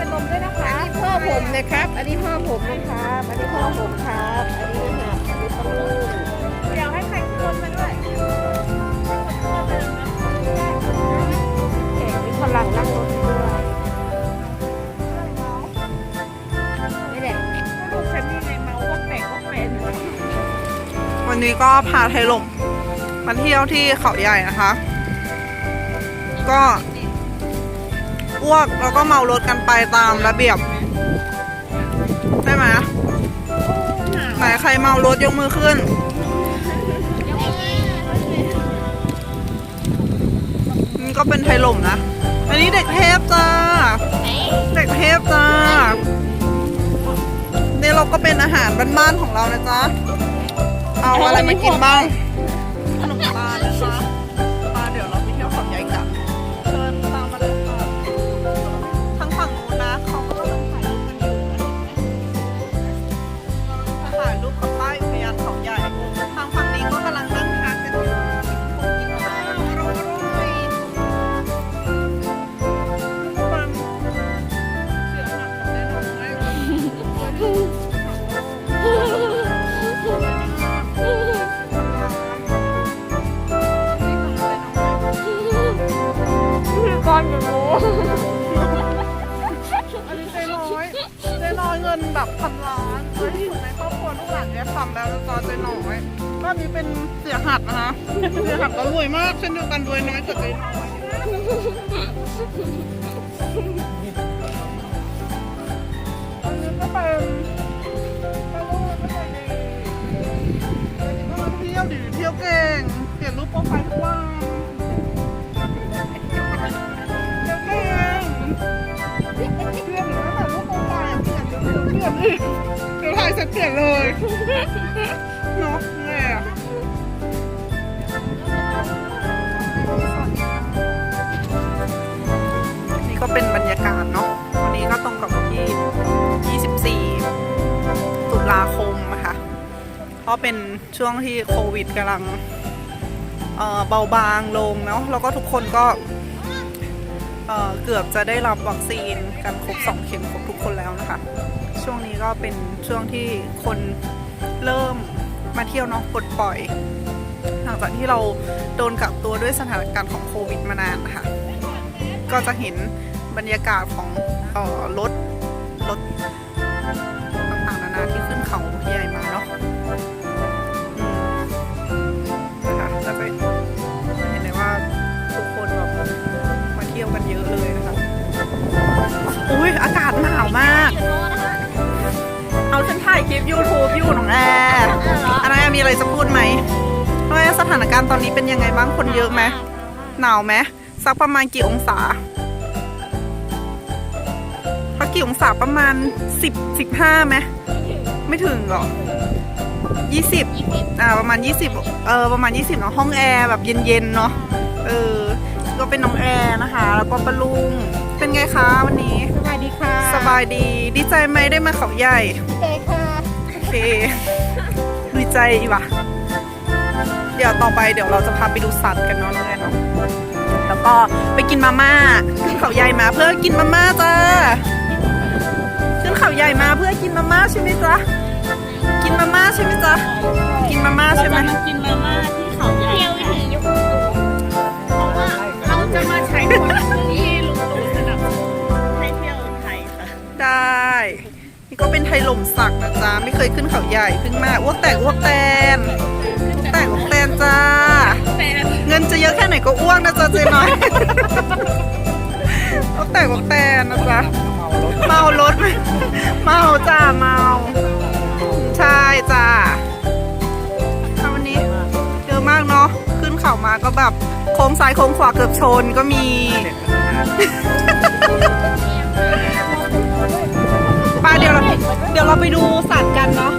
เลยครับ อันนี้พ่อผมนะครับ อันนี้พ่อผมครับ อันนี้หาบอันนี้ปลาลูกเดี๋ยวให้ใครคนมาด้วยแขกมีพลังนั่งรถด้วยนี่แหละลูกฉันนี่ไงเมาว่าแปลกว่าเป็นวันนี้ก็พาไทยลมมาเที่ยวที่เขาใหญ่นะคะ ก็ อ้วกแล้วก็เมารถกันไปตามระเบียบใช่ไหมไหนใครเมารถยกมือขึ้น นี่ก็เป็นไทยลมนะ อันนี้เด็กเทพจ้า เด็กเทพจ้าเนี่ยเราก็เป็นอาหารบ้านๆของเรานะจ๊ะ เอาอะไรมากินบ้าง อันนี้เจ๊น้อยเจ๊น้อยเงินแบบพันล้านเฮ้ยอยู่ในครอบครัวลูกหลานเนี่ยทำแล้วแล้วก็เจ๊น้อยบ้านนี้เป็นเสียหัดนะคะ เสียหัดก็รวยมากเช่นเดียวกันรวยน้อยกว่าเจ๊น้อย สร็จเสียนเลยเนาะแม่อะนี่ก็เป็นบรรยากาศเนาะ วันนี้ก็ตรงกับวันที่ 24 ตุลาคมอะค่ะเพราะเป็นช่วงที่โควิดกำลังเบาบางลงเนาะ แล้วก็ทุกคนก็เอ่อเกือบจะได้รับวัคซีนกันครบ 2 เข็มครบทุกคนแล้วนะคะ ช่วงนี้ก็เป็นช่วงที่คนเริ่มมาเที่ยวเนาะปลดปล่อย หลังจากที่เราโดนกักตัวด้วยสถานการณ์ของโควิดมานานนะคะก็จะเห็นบรรยากาศของออรถรถต่างๆนานาที่ขึ้นเขาใหญ่มาเนาะอืมนะคะจะไปเห็นเลยว่าทุกคนแบบมาเที่ยวกันเยอะเลยนะคะอุ้ยอากาศหนาวมาก ฉันถ่ายคลิป YouTube อยู่น้องแอร์อันนั้นแอร์มีอะไรจะพูดไหมน้องแอร์สถานการณ์ตอนนี้เป็นยังไงบ้างคนเยอะไหมหนาวไหมสักประมาณกี่องศาพักกี่องศาประมาณ10 15ไหมไม่ถึงหรอ20อ่าประมาณ20เออประมาณ20เนาะห้องแอร์แบบเย็นๆเนาะเออก็เป็นน้องแอร์นะคะ แล้วก็ปะลุงเป็นไงคะวันนี้สวัสดีค่ะ สบายดี ดีใจไหมได้มาเขาใหญ่เจ๊ค่ะโอ เคดีใจว่ะ เดี๋ยวต่อไปเดี๋ยวเราจะพาไปดูสัตว์กันเนาะน้องแอนเนาะแล้วก็ไปกินมาม่าขึ้นเขาใหญ่มาเพื่อกินมาม่าจ้าขึ้นเขาใหญ่มาเพื่อกินมาม่าใช่ไหมจ๊ะกินมาม่าใช่ไหมจ๊ะกินมาม่าใช่ไหมกินมาม่าที่ หล่มสักนะจ๊ะ ไม่เคยขึ้นเขาใหญ่เพิ่งมาอ้วกแตกอ้วกแตนอ้วกแตกอ้วกแตนจ้า เงินจะเยอะแค่ไหนก็อ้วกนะจ๊ะเจ๊น้อยอ้วกแตกอ้วกแตนนะจ๊ะ เมารถเมาจ้าเมา ใช่จ้าถ้าวันนี้เยอะมากเนาะขึ้นเขามาก็แบบโค้งซ้ายโค้งขวาเกือบชนก็มี เดี๋ยวเราไปดูสัตว์กันเนาะ